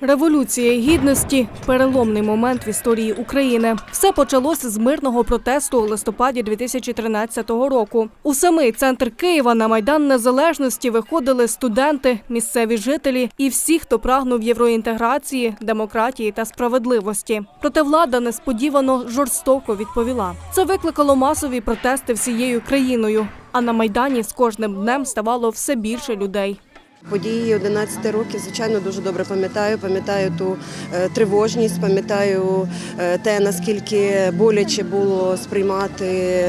Революція гідності переломний момент в історії України. Все почалося з мирного протесту у листопаді 2013 року. У самий центр Києва на майдан незалежності виходили студенти, місцеві жителі і всі, хто прагнув євроінтеграції, демократії та справедливості. Проте влада несподівано жорстоко відповіла. Це викликало масові протести всією країною. А на майдані з кожним днем ставало все більше людей. Події 11 років, звичайно, дуже добре пам'ятаю. Пам'ятаю ту е, тривожність, пам'ятаю е, те, наскільки боляче було сприймати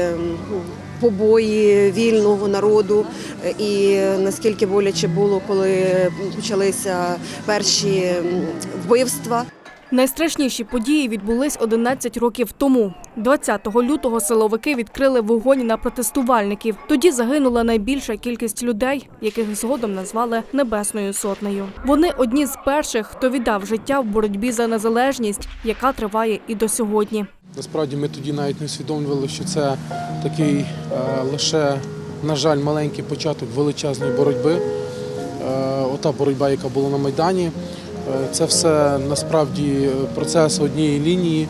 побої вільного народу, і наскільки боляче було, коли почалися перші вбивства. Найстрашніші події відбулись 11 років тому. 20 лютого силовики відкрили вогонь на протестувальників. Тоді загинула найбільша кількість людей, яких згодом назвали Небесною сотнею. Вони одні з перших, хто віддав життя в боротьбі за незалежність, яка триває і до сьогодні. Насправді ми тоді навіть не усвідомлювали, що це такий е, лише, на жаль, маленький початок величезної боротьби. Е, ота боротьба, яка була на Майдані, це все насправді процес однієї лінії.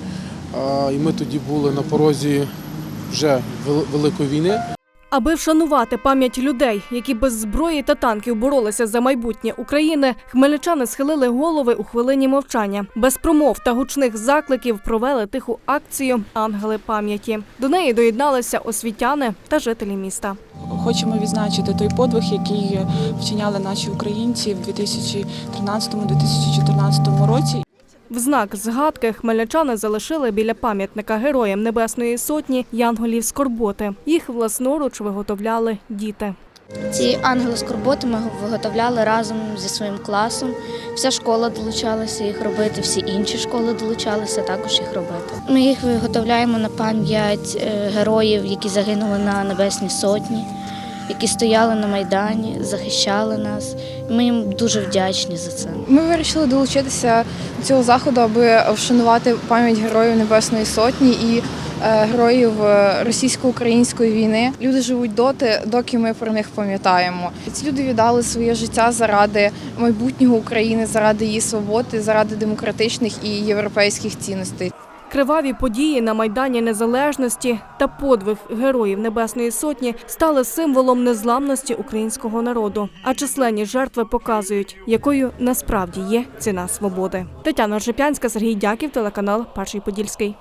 Е, і ми тоді були на порозі вже великої війни. Аби вшанувати пам'ять людей, які без зброї та танків боролися за майбутнє України, хмельничани схилили голови у хвилині мовчання. Без промов та гучних закликів провели тиху акцію Ангели пам'яті. До неї доєдналися освітяни та жителі міста. Хочемо відзначити той подвиг, який вчиняли наші українці в 2013-2014 році. В знак згадки хмельничани залишили біля пам'ятника героям Небесної Сотні янголів скорботи. Їх власноруч виготовляли діти. Ці ангели скорботи ми виготовляли разом зі своїм класом. Вся школа долучалася їх робити, всі інші школи долучалися також їх робити. Ми їх виготовляємо на пам'ять е, героїв, які загинули на Небесній Сотні, які стояли на Майдані, захищали нас. Ми їм дуже вдячні за це. Ми вирішили долучитися до цього заходу, аби вшанувати пам'ять героїв Небесної Сотні і е, героїв е, російсько-української війни. Люди живуть доти, доки ми про них пам'ятаємо. Ці люди віддали своє життя заради майбутнього України, заради її свободи, заради демократичних і європейських цінностей. Криваві події на Майдані Незалежності та подвиг героїв Небесної Сотні стали символом незламності українського народу. А численні жертви показують, якою насправді є ціна свободи. Тетяна Жипянська, Сергій Дяків, телеканал Перший Подільський.